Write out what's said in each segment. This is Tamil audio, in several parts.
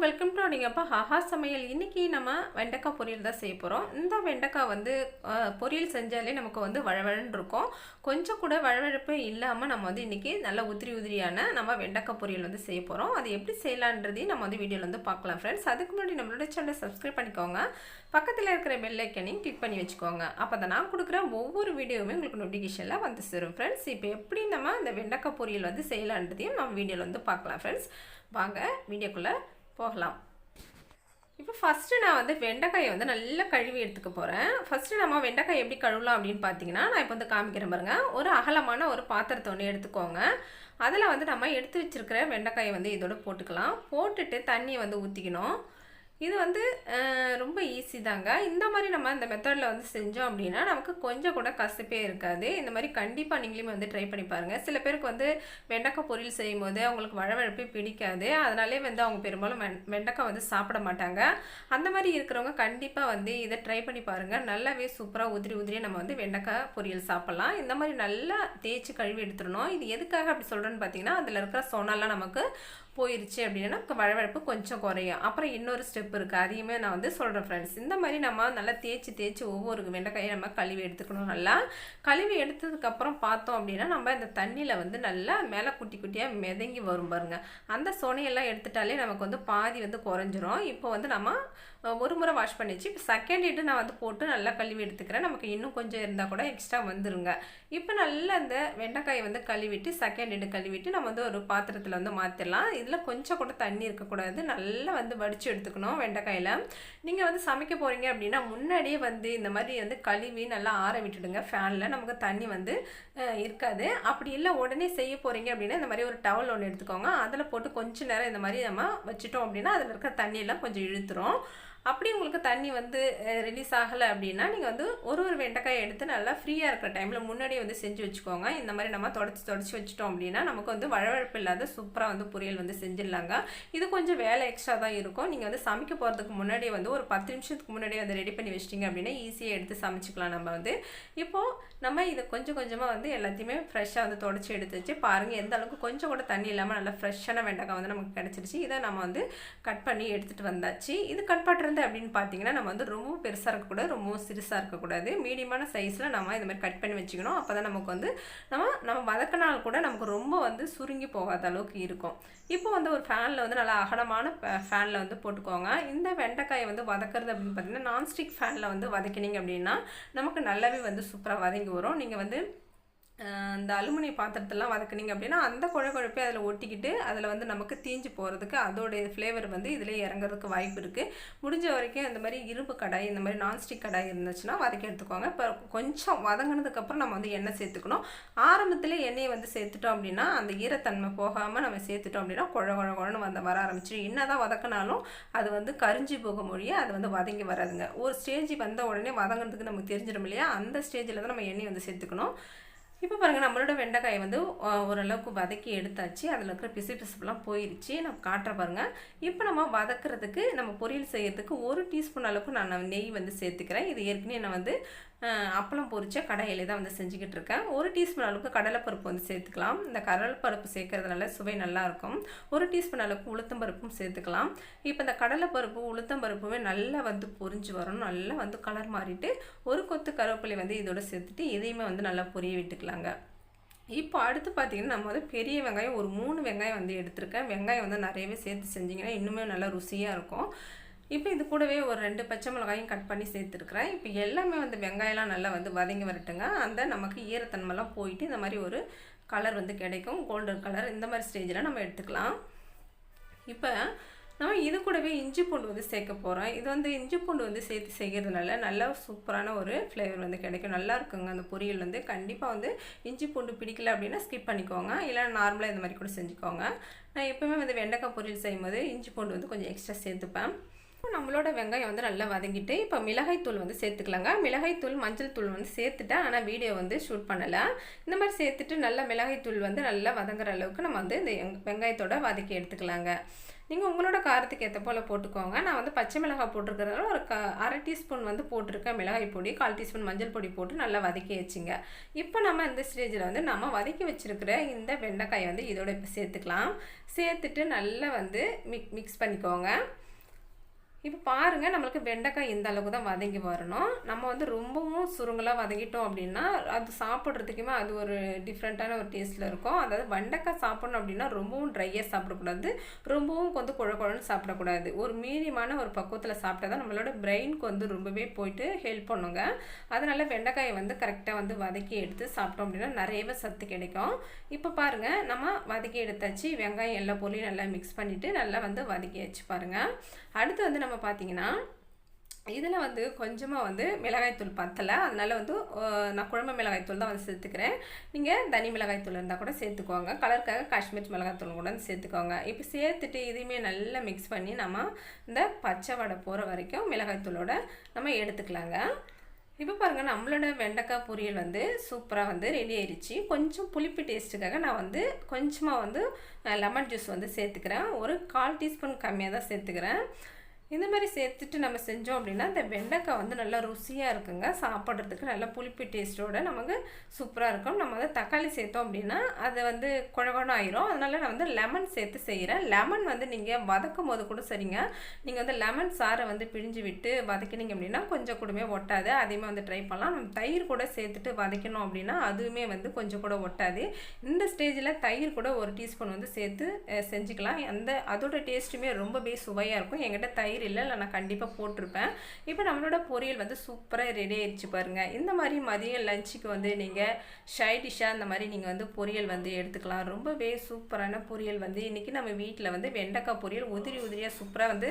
வெல்கம் டு அப்படிங்கப்பா ஹஹா சமையல். இன்னைக்கு நம்ம வெண்டைக்காய் பொரியல் தான் செய்ய போகிறோம் இந்த வெண்டைக்காய் வந்து பொரியல் செஞ்சாலே நமக்கு வந்து வழவழன்னு இருக்கும். கொஞ்சம் கூட வழவழப்பே இல்லாமல் நம்ம வந்து இன்றைக்கி நல்ல உதிரி உதிரியான நம்ம வெண்டைக்காய் பொரியல் வந்து செய்ய போகிறோம் அது எப்படி செய்யலான்றதையும் நம்ம வந்து வீடியோவில் வந்து பார்க்கலாம் ஃப்ரெண்ட்ஸ் அதுக்கு முன்னாடி நம்மளோட சேனலை சப்ஸ்கிரைப் பண்ணிக்கோங்க. பக்கத்தில் இருக்கிற பெல்லைக்கனையும் கிளிக் பண்ணி வச்சுக்கோங்க. அப்போ தான் நான் கொடுக்குற ஒவ்வொரு வீடியோவுமே உங்களுக்கு நோட்டிஃபிகேஷனில் வந்து சேரும் ஃப்ரெண்ட்ஸ் இப்போ எப்படி நம்ம இந்த வெண்டைக்காய் பொரியல் வந்து செய்யலான்றதையும் நம்ம வீடியோவில் வந்து பார்க்கலாம் ஃப்ரெண்ட்ஸ் வாங்க வீடியோக்குள்ளே போகலாம். இப்போ ஃபஸ்ட்டு நான் வந்து வெண்டைக்காயை வந்து நல்லா கழுவி எடுத்துக்க போகிறேன் ஃபஸ்ட்டு நம்ம வெண்டைக்காய் எப்படி கழுவலாம் அப்படின்னு பார்த்தீங்கன்னா நான் இப்போ வந்து காமிக்கிறேன் பாருங்க. ஒரு அகலமான ஒரு பாத்திரத்தை ஒன்று எடுத்துக்கோங்க. அதில் வந்து நம்ம எடுத்து வச்சுருக்கிற வெண்டைக்காயை வந்து இதோட போட்டுக்கலாம். போட்டுட்டு தண்ணியை வந்து ஊற்றிக்கணும் இது வந்து ரொம்ப ஈஸி தாங்க. இந்த மாதிரி நம்ம இந்த மெத்தடில் வந்து செஞ்சோம் அப்படின்னா நமக்கு கொஞ்சம் கூட கசப்பே இருக்காது. இந்த மாதிரி கண்டிப்பாக நீங்களுமே வந்து ட்ரை பண்ணி பாருங்கள் சில பேருக்கு வந்து வெண்டைக்காய் பொரியல் செய்யும் போது அவங்களுக்கு வழவழப்பே பிடிக்காது. அதனாலே வந்து அவங்க பெரும்பாலும் வெண் வெண்டைக்காய் வந்து சாப்பிட மாட்டாங்க. அந்த மாதிரி இருக்கிறவங்க கண்டிப்பாக வந்து இதை ட்ரை பண்ணி பாருங்கள் நல்லாவே சூப்பராக உதிரி உதிரியாக நம்ம வந்து வெண்டைக்காய் பொரியல் சாப்பிட்லாம். இந்த மாதிரி நல்லா தேய்ச்சி கழுவி எடுத்துடணும். இது எதுக்காக அப்படி சொல்கிறேன்னு பார்த்தீங்கன்னா அதில் இருக்கிற சோனாலாம் நமக்கு போயிருச்சு அப்படின்னா நமக்கு வழவழப்பு கொஞ்சம் குறையும். அப்புறம் இன்னொரு ஸ்டெப் இருக்குது அதையுமே நான் வந்து சொல்கிறேன் ஃப்ரெண்ட்ஸ் இந்த மாதிரி நம்ம நல்லா தேய்ச்சி தேய்ச்சி ஒவ்வொரு வெண்டைக்காயை நம்ம கழுவி எடுத்துக்கணும். நல்லா கழுவி எடுத்ததுக்கப்புறம் பார்த்தோம் அப்படின்னா நம்ம இந்த தண்ணியில் வந்து நல்லா மேலே குட்டி குட்டியாக மிதங்கி வரும் பாருங்க. அந்த சொனையெல்லாம் எடுத்துட்டாலே நமக்கு வந்து பாதி வந்து குறைஞ்சிரும். இப்போ வந்து நம்ம ஒரு முறை வாஷ் பண்ணிச்சு இப்போ செகண்ட் இட்டு நான் வந்து போட்டு நல்லா கழுவி எடுத்துக்கிறேன். நமக்கு இன்னும் கொஞ்சம் இருந்தால் கூட எக்ஸ்ட்ரா வந்துருங்க. இப்போ நல்லா அந்த வெண்டைக்காயை வந்து கழுவிட்டு செகண்ட் இட்டு கழுவிட்டு நம்ம வந்து ஒரு பாத்திரத்தில் வந்து மாற்றிடலாம் இதில் கொஞ்சம் கூட தண்ணி இருக்கக்கூடாது. நல்லா வந்து வடித்து எடுத்துக்கணும் வெண்டைக்காயில். நீங்கள் வந்து சமைக்க போகிறீங்க அப்படின்னா முன்னாடியே வந்து இந்த மாதிரி வந்து கழுவி நல்லா ஆற விட்டுடுங்க. ஃபேனில் நமக்கு தண்ணி வந்து இருக்காது. அப்படி இல்லை உடனே செய்ய போகிறீங்க அப்படின்னா இந்த மாதிரி ஒரு டவல் ஒன்று எடுத்துக்கோங்க. அதில் போட்டு கொஞ்ச நேரம் இந்த மாதிரி நம்ம வச்சுட்டோம் அப்படின்னா அதில் இருக்கிற தண்ணியெல்லாம் கொஞ்சம் இழுத்துரும். அப்படி உங்களுக்கு தண்ணி வந்து ரிலீஸ் ஆகலை அப்படின்னா நீங்கள் வந்து ஒரு ஒரு வெண்டைக்காயை எடுத்து நல்லா ஃப்ரீயாக இருக்கிற டைமில் முன்னாடியே வந்து செஞ்சு வச்சுக்கோங்க. இந்த மாதிரி நம்ம தொடச்சி தொடச்சி வச்சுட்டோம் அப்படின்னா நமக்கு வந்து வழவழப்பு இல்லாத சூப்பராக வந்து பொரியல் வந்து செஞ்சிடலாங்க. இது கொஞ்சம் வேலை எக்ஸ்ட்ரா தான் இருக்கும். நீங்கள் வந்து சமைக்க போகிறதுக்கு முன்னாடியே வந்து ஒரு பத்து நிமிஷத்துக்கு முன்னாடியே வந்து ரெடி பண்ணி வச்சிட்டிங்க அப்படின்னா ஈஸியாக எடுத்து சமைச்சிக்கலாம் நம்ம வந்து. இப்போது நம்ம இதை கொஞ்சம் கொஞ்சமாக வந்து எல்லாத்தையுமே ஃப்ரெஷ்ஷாக வந்து தொடச்சி எடுத்து வச்சு பாருங்கள் எந்த அளவுக்கு கொஞ்சம் கூட தண்ணி இல்லாமல் நல்லா ஃப்ரெஷ்ஷான வெண்டைக்காய் வந்து நமக்கு கிடச்சிருச்சு. இதை நம்ம வந்து கட் பண்ணி எடுத்துகிட்டு வந்தாச்சு. இது கட் பண்ணுறது அப்படின்னு பார்த்தீங்கன்னா நம்ம வந்து ரொம்ப பெருசாக இருக்கக்கூடாது ரொம்ப சிறுசாக இருக்கக்கூடாது. மீடியமான சைஸில் நம்ம இந்த மாதிரி கட் பண்ணி வச்சுக்கணும். அப்போ தான் நமக்கு வந்து நம்ம நம்ம வதக்கினால் கூட நமக்கு ரொம்ப வந்து சுருங்கி போகாத அளவுக்கு இருக்கும். இப்போ வந்து ஒரு ஃபேனில் வந்து நல்லா அகலமான ஃபேனில் வந்து போட்டுக்கோங்க. இந்த வெண்டைக்காயை வந்து வதக்குறது அப்படின்னு பார்த்தீங்கன்னா நான்ஸ்டிக் ஃபேனில் வந்து வதக்கினீங்க அப்படின்னா நமக்கு நல்லாவே வந்து சூப்பராக வதங்கி வரும். நீங்கள் வந்து இந்த அலுமினிய பாத்திரத்தெல்லாம் வதக்குனீங்க அப்படின்னா அந்த குழ குழப்பே அதில் ஒட்டிக்கிட்டு அதில் வந்து நமக்கு தீஞ்சு போகிறதுக்கு அதோடைய ஃப்ளேவர் வந்து இதில் இறங்குறதுக்கு வாய்ப்பு இருக்குது முடிஞ்ச வரைக்கும் இந்த மாதிரி இரும்பு கடாய் இந்த மாதிரி நான்ஸ்டிக் கடாய் இருந்துச்சுன்னா வதக்கி எடுத்துக்கோங்க. இப்போ கொஞ்சம் வதங்கினதுக்கப்புறம் நம்ம வந்து எண்ணெய் சேர்த்துக்கணும். ஆரம்பத்தில் எண்ணெயை வந்து சேர்த்துட்டோம் அப்படின்னா அந்த ஈரத்தன்மை போகாமல் நம்ம சேர்த்துட்டோம் அப்படின்னா குழ குழ குழன்னு வந்து வர ஆரம்பிச்சிடும். என்ன தான் வதக்கினாலும் அது வந்து கரிஞ்சி போக மொழிய அது வந்து வதங்கி வராதுங்க. ஒரு ஸ்டேஜ் வந்த உடனே வதங்கினதுக்கு நமக்கு தெரிஞ்சிடும் இல்லையா? அந்த ஸ்டேஜில் தான் நம்ம எண்ணெய் வந்து சேர்த்துக்கணும். இப்போ பாருங்கள் நம்மளோட வெண்டைக்காயை வந்து ஓரளவுக்கு வதக்கி எடுத்தாச்சு. அதில் இருக்கிற பிசு பிசுப்புலாம் போயிடுச்சு நம்ம காட்டுற பாருங்கள் இப்போ நம்ம வதக்குறதுக்கு நம்ம பொரியல் செய்கிறதுக்கு ஒரு டீஸ்பூன் அளவுக்கு நான் நெய் வந்து சேர்த்துக்கிறேன். இது ஏற்கனவே நான் வந்து அப்பளம் பொரிச்ச கடையிலே தான் வந்து செஞ்சுக்கிட்டு இருக்கேன். ஒரு டீஸ்பூன் அளவுக்கு கடலைப்பருப்பு வந்து சேர்த்துக்கலாம். இந்த கடலைப்பருப்பு சேர்க்கறதுனால சுவை நல்லாயிருக்கும் ஒரு டீஸ்பூன் அளவுக்கு உளுத்தம்பருப்பும் சேர்த்துக்கலாம். இப்போ இந்த கடலைப்பருப்பு உளுத்தம்பருப்புமே நல்லா வந்து பொரிஞ்சு வரணும். நல்லா வந்து கலர் மாறிட்டு ஒரு கொத்து கருவேப்பிலை வந்து இதோட சேர்த்துட்டு இதையுமே வந்து நல்லா பொரிய விட்டுக்கலாம். விட்டுக்கலாங்க இப்போ அடுத்து பார்த்தீங்கன்னா நம்ம வந்து பெரிய வெங்காயம் ஒரு மூணு வெங்காயம் வந்து எடுத்திருக்கேன். வெங்காயம் வந்து நிறையவே சேர்த்து செஞ்சிங்கன்னா இன்னுமே நல்லா ருசியாக இருக்கும். இப்போ இது கூடவே ஒரு ரெண்டு பச்சை மிளகாயும் கட் பண்ணி சேர்த்துருக்குறேன். இப்போ எல்லாமே வந்து வெங்காயம்லாம் நல்லா வந்து வதங்கி வரட்டுங்க. அந்த நமக்கு ஈரத்தன்மைலாம் போயிட்டு இந்த மாதிரி ஒரு கலர் வந்து கிடைக்கும். கோல்டன் கலர் இந்த மாதிரி ஸ்டேஜில் நம்ம எடுத்துக்கலாம். இப்போ நம்ம இது கூடவே இஞ்சி பூண்டு வந்து சேர்க்க போகிறோம் இது வந்து இஞ்சி பூண்டு வந்து சேர்த்து செய்கிறதுனால நல்லா சூப்பரான ஒரு ஃப்ளேவர் வந்து கிடைக்கும். நல்லா இருக்குங்க. அந்த பொரியல் வந்து கண்டிப்பாக வந்து இஞ்சி பூண்டு பிடிக்கல அப்படின்னா ஸ்கிப் பண்ணிக்கோங்க. இல்லை நார்மலாக இந்த மாதிரி கூட செஞ்சுக்கோங்க. நான் எப்போவுமே வந்து வெண்டைக்காய் பொரியல் செய்யும்போது இஞ்சி பூண்டு வந்து கொஞ்சம் எக்ஸ்ட்ரா சேர்த்துப்பேன். இப்போ நம்மளோட வெங்காயம் வந்து நல்லா வதங்கிட்டு இப்போ மிளகாய்த்தூள் வந்து சேர்த்துக்கலாங்க. மிளகாய்த்தூள் மஞ்சள் தூள் வந்து சேர்த்துட்டேன். ஆனால் வீடியோ வந்து ஷூட் பண்ணலை. இந்த மாதிரி சேர்த்துட்டு நல்லா மிளகாய்த்தூள் வந்து நல்லா வதங்குற அளவுக்கு நம்ம வந்து இந்த வெங்காயத்தோட வதக்கி எடுத்துக்கலாங்க. நீங்கள் உங்களோட காரத்துக்கு ஏற்ற போல் போட்டுக்கோங்க. நான் வந்து பச்சை மிளகாய் போட்டிருக்கிறதால ஒரு க அரை டீஸ்பூன் வந்து போட்டிருக்கேன். மிளகாய் பொடி கால் டீஸ்பூன் மஞ்சள் பொடி போட்டு நல்லா வதக்கி வச்சுங்க. இப்போ நம்ம இந்த ஸ்டேஜில் வந்து நம்ம வதக்கி வச்சுருக்கிற இந்த வெண்டைக்காயை வந்து இதோட இப்போ சேர்த்துக்கலாம். சேர்த்துட்டு நல்லா வந்து மிக் மிக்ஸ் பண்ணிக்கோங்க. இப்போ பாருங்கள் நம்மளுக்கு வெண்டைக்காய் இந்த அளவுக்கு தான் வதங்கி வரணும். நம்ம வந்து ரொம்பவும் சுருங்கலாக வதங்கிட்டோம் அப்படின்னா அது சாப்பிட்றதுக்குமே அது ஒரு டிஃப்ரெண்ட்டான ஒரு டேஸ்ட்டில் இருக்கும். அதாவது வெண்டைக்காய் சாப்பிட்ணும் அப்படின்னா ரொம்பவும் ட்ரையாக சாப்பிடக்கூடாது. ரொம்பவும் வந்து குழ குழன்னு சாப்பிடக்கூடாது. ஒரு மீடியமான ஒரு பக்குவத்தில் சாப்பிட்டா தான் நம்மளோட பிரெயினுக்கு வந்து ரொம்பவே போயிட்டு ஹெல்ப் பண்ணுங்க. அதனால் வெண்டைக்காயை வந்து கரெக்டாக வந்து வதக்கி எடுத்து சாப்பிட்டோம் அப்படின்னா நிறையவே சத்து கிடைக்கும். இப்போ பாருங்கள் நம்ம வதக்கி எடுத்தாச்சு. வெங்காயம் எல்லா பொருளையும் நல்லா மிக்ஸ் பண்ணிவிட்டு நல்லா வந்து வதக்கி வச்சு பாருங்கள் அடுத்து வந்து நம்ம பார்த்தீங்கன்னா இதில் வந்து கொஞ்சமாக வந்து மிளகாய்த்தூள் பத்தலை. அதனால் வந்து நான் குழம்பு மிளகாய்த்தூள் தான் வந்து சேர்த்துக்கிறேன். நீங்கள் தனி மிளகாய்த்தூள் இருந்தால் கூட சேர்த்துக்கோங்க. கலருக்காக காஷ்மீர் மிளகாய்த்தூள் கூட சேர்த்துக்கோங்க. இப்போ சேர்த்துட்டு இதையுமே நல்லா மிக்ஸ் பண்ணி நம்ம இந்த பச்சை வடை போகிற வரைக்கும் மிளகாய்த்தூளோட நம்ம எடுத்துக்கலாங்க. இப்போ பாருங்கள் நம்மளோட வெண்டைக்காய் பொரியல் வந்து சூப்பராக வந்து ரெடி ஆயிடுச்சு கொஞ்சம் புளிப்பு டேஸ்ட்டுக்காக நான் வந்து கொஞ்சமாக வந்து லெமன் ஜூஸ் வந்து சேர்த்துக்கிறேன். ஒரு கால் டீஸ்பூன் கம்மியாக தான் சேர்த்துக்கிறேன். இந்த மாதிரி சேர்த்துட்டு நம்ம செஞ்சோம் அப்படின்னா இந்த வெண்டைக்காய் வந்து நல்லா ருசியாக இருக்குங்க. சாப்பிட்றதுக்கு நல்லா புளிப்பு டேஸ்ட்டோட நமக்கு சூப்பராக இருக்கும். நம்ம வந்து தக்காளி சேர்த்தோம் அப்படின்னா அதை வந்து குழகுணம் ஆயிரும். அதனால் நான் வந்து லெமன் சேர்த்து செய்கிறேன் லெமன் வந்து நீங்கள் வதக்கும் போது கூட சரிங்க. நீங்கள் வந்து லெமன் சாரை வந்து பிழிஞ்சு விட்டு வதக்கினீங்க அப்படின்னா கொஞ்சம் கூடமே ஒட்டாது. அதையுமே வந்து ட்ரை பண்ணலாம். நம்ம தயிர் கூட சேர்த்துட்டு வதக்கணும் அப்படின்னா அதுவுமே வந்து கொஞ்சம் கூட ஒட்டாது. இந்த ஸ்டேஜில் தயிர் கூட ஒரு டீஸ்பூன் வந்து சேர்த்து செஞ்சுக்கலாம். அந்த அதோட டேஸ்ட்டுமே ரொம்பவே சுவையாக இருக்கும். எங்கிட்ட தயிர் பேர் இல்லை இல்லை நான் கண்டிப்பாக போட்டிருப்பேன். இப்போ நம்மளோட பொரியல் வந்து சூப்பராக ரெடி ஆயிடுச்சு பாருங்கள் இந்த மாதிரி மதியம் லஞ்சுக்கு வந்து நீங்கள் ஷைடிஷாக இந்த மாதிரி நீங்கள் வந்து பொரியல் வந்து எடுத்துக்கலாம். ரொம்பவே சூப்பரான பொரியல் வந்து இன்றைக்கி நம்ம வீட்டில் வந்து வெண்டைக்காய் பொரியல் உதிரி உதிரியாக சூப்பராக வந்து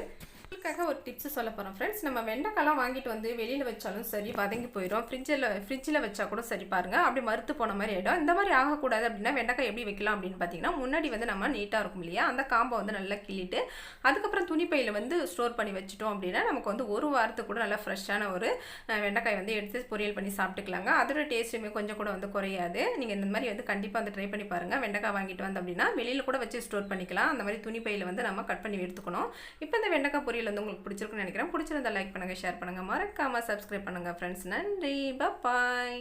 உங்களுக்காக ஒரு டிப்ஸ் சொல்ல போகிறோம் ஃப்ரெண்ட்ஸ் நம்ம வெண்டைக்காலாம் வாங்கிட்டு வந்து வெளியில் வச்சாலும் சரி வதங்கி போயிடும் ஃப்ரிட்ஜில் ஃப்ரிட்ஜில் வச்சா கூட சரி பாருங்கள் அப்படி மறுத்து போன மாதிரி ஆகிடும் இந்த மாதிரி ஆகக்கூடாது அப்படின்னா வெண்டைக்காய் எப்படி வைக்கலாம் அப்படின்னு பார்த்தீங்கன்னா முன்னாடி வந்து நம்ம நீட்டாக இருக்கும் இல்லையா? அந்த காம்பை வந்து நல்லா கிள்ளிட்டு அதுக்கப்புறம் துணிப்பையில் வந்து ஸ்டோர் பண்ணி வச்சுட்டோம் அப்படின்னா நமக்கு வந்து ஒரு வாரத்துக்கு கூட நல்லா ஃப்ரெஷ்ஷான ஒரு வெண்டைக்காய் வந்து எடுத்து பொரியல் பண்ணி சாப்பிட்டுக்கலாங்க. அதோட டேஸ்ட்டுமே கொஞ்சம் கூட வந்து குறையாது. நீங்கள் இந்த மாதிரி வந்து கண்டிப்பாக வந்து ட்ரை பண்ணி பாருங்கள் வெண்டைக்காய் வாங்கிட்டு வந்து அப்படின்னா வெளியில் கூட வச்சு ஸ்டோர் பண்ணிக்கலாம். அந்த மாதிரி துணிப்பையில் வந்து நம்ம கட் பண்ணி எடுத்துக்கணும். இப்போ இந்த வெண்டைக்காய் பொரியல் வந்து உங்களுக்கு பிடிச்சிருக்குன்னு நினைக்கிறேன். பிடிச்சிருந்தா லைக் பண்ணுங்கள் ஷேர் பண்ணுங்கள் மறக்காமல் சப்ஸ்கிரைப் பண்ணுங்கள் ஃப்ரெண்ட்ஸ் நன்றி. பாய்